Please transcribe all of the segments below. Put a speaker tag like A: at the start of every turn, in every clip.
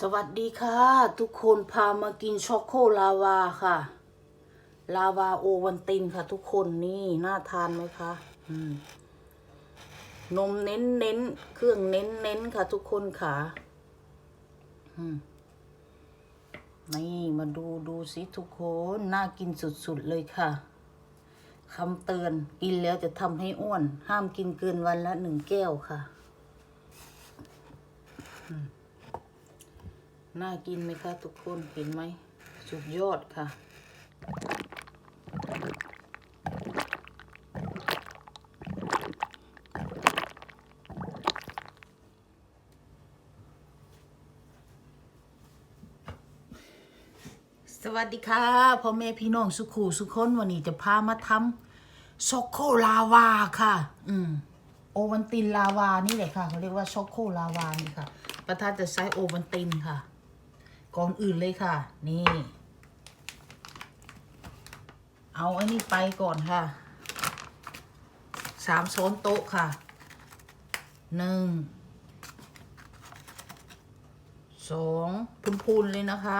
A: สวัสดีค่ะ ทุกคนพามากินช็อกโกลาวาค่ะ ลาวาโอวันตินค่ะ ทุกคนนี่น่าทานไหมคะอืมนมเน้นเน้นเครื่องเน้นเน้นค่ะ ทุกคนค่ะอืมนี่มาดูดูสิทุกคน น่ากินสุดๆเลยค่ะคำเตือนกินแล้วจะทำให้อ้วน ห้ามกินเกินวันละหนึ่งแก้วค่ะ น่ากินไหมคะทุกคนเห็นไหม สุดยอดค่ะ สวัสดีค่ะพ่อแม่พี่น้องสุขูสุคนวันนี้จะพามาทำช็อกโกลาวาค่ะ อืมโอวันตินลาวานี่แหละค่ะเขาเรียกว่าช็อกโกลาวานี่ค่ะประธานจะใช้โอวันตินค่ะ ก่อนอื่นเลยค่ะ นี่ เอาอันนี้ไปก่อนค่ะสามช้อนโต๊ะค่ะหนึ่งสองพูนๆเลยนะคะ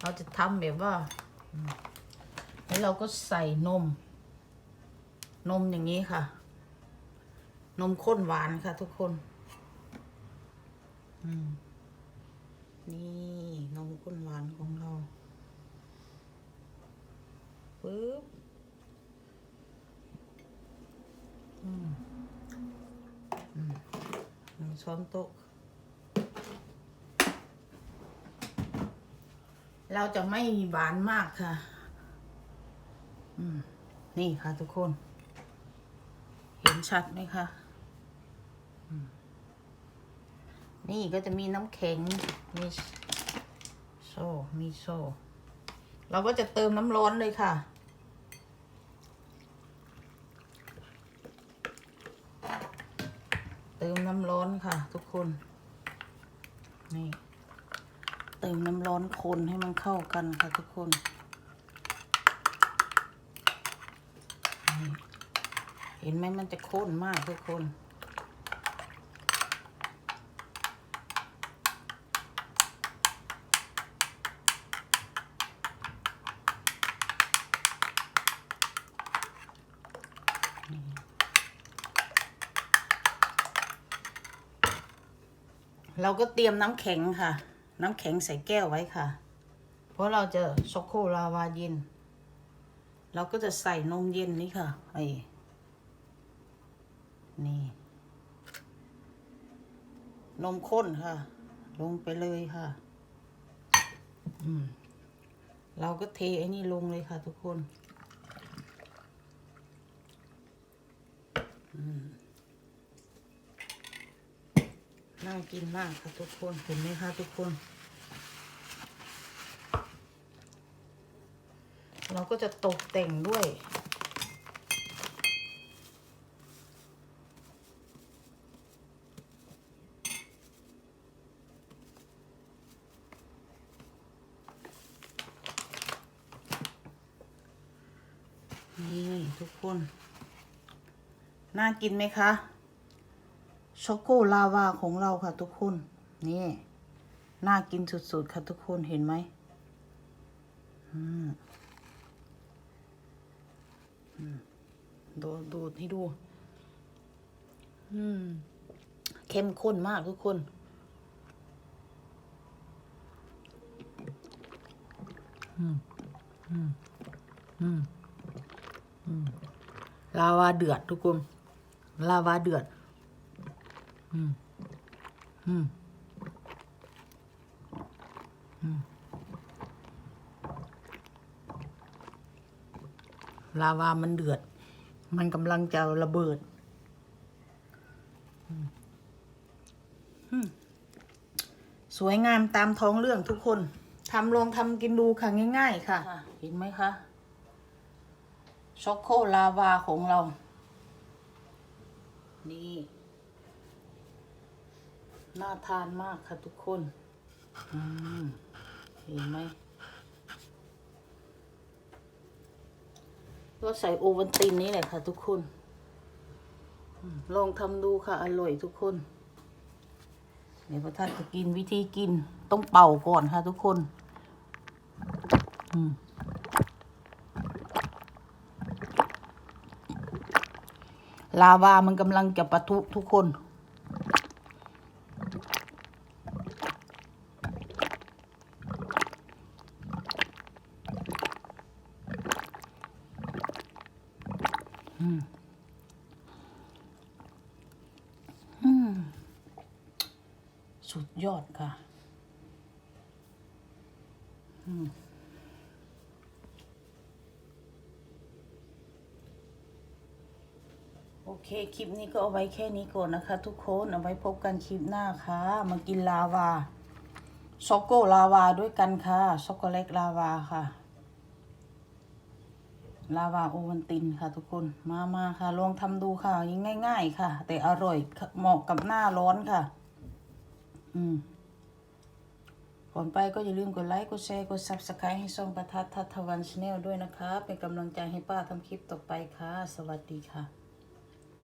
A: เราจะทำแบบว่าแล้วเราก็ใส่นม นมอย่างนี้ค่ะ นมข้นหวานค่ะทุกคน นี่หวานของเราปึ๊บอืมอืมหนึ่ง ช้อนโต๊ะ เราจะไม่หวานมากค่ะ นี่ค่ะทุกคน เห็นชัดไหมคะมนี่ก็จะมีน้ำแข็ง มีโซ่ มีโซ่ เราก็จะเติมน้ำร้อนเลยค่ะ ติมน้ำร้อนค่ะทุกคน นี่ เติมน้ำร้อนคนให้มันเข้ากันค่ะทุกคนเห็นไหมมันจะข้นมากทุกคน เราก็เตรียมน้ำแข็งค่ะ น้ำแข็งใส่แก้วไว้ค่ะ เพราะเราจะช็อกโกลาวาเย็น เราก็จะใส่นมเย็นนี่ค่ะไอ้นี่ นมข้นค่ะ ลงไปเลยค่ะ อืม เราก็เทไอ้นี่ลงเลยค่ะทุกคน น่ากินมากค่ะทุกคนเห็นไหมคะทุกคน เราก็จะตกแต่งด้วยนี่ทุกคน น่ากินไหมคะ ช็อกโกลาวาของเราค่ะทุกคน นี่ น่ากินสุดๆ ค่ะทุกคนเห็นไหมอืมอืมดูดูให้ดู อืม เข้มข้นมากทุกคน อืม อืม อืมอืมลาวาเดือดทุกคน ลาวาเดือด อืมอืมอืมลาวามันเดือด มันกำลังจะระเบิดสวยงามตามท้องเรื่องทุกคนทำลองทำกินดูค่ะง่าย ๆ ค่ะ เห็นไหมคะช็อกโกลาวาของเรา นี่ น่าทานมากค่ะทุกคน อืม เห็นไหม ก็ใส่โอวันตินนี่แหละค่ะทุกคน ลองทำดูค่ะ อร่อยทุกคน เดี๋ยวพระท่านจะกินวิธีกิน ต้องเป่าก่อนค่ะทุกคน อืมลาวามันกำลังจะปะทุทุกคน สุดยอดค่ะโอเค คลิปนี้ก็เอาไว้แค่นี้ก่อนนะคะ ทุกคน เอาไว้พบกันคลิปหน้าค่ะ มากินลาวาช็อกโกลาวาด้วยกันค่ะ ช็อกโกแลตลาวาค่ะ ลาวาโอวันตินค่ะ ทุกคน มามาค่ะ ลองทำดูค่ะยังง่ายๆค่ะ แต่อร่อยเหมาะกับหน้าร้อนค่ะ อืมก่อนไปก็อย่าลืมกดไลค์ กดแชร์ กด subscribe ให้ช่องประทัดทัทวันชาแนลด้วยนะคะ เป็นกำลังใจให้ป้าทำคลิปต่อไปค่ะ สวัสดีค่ะ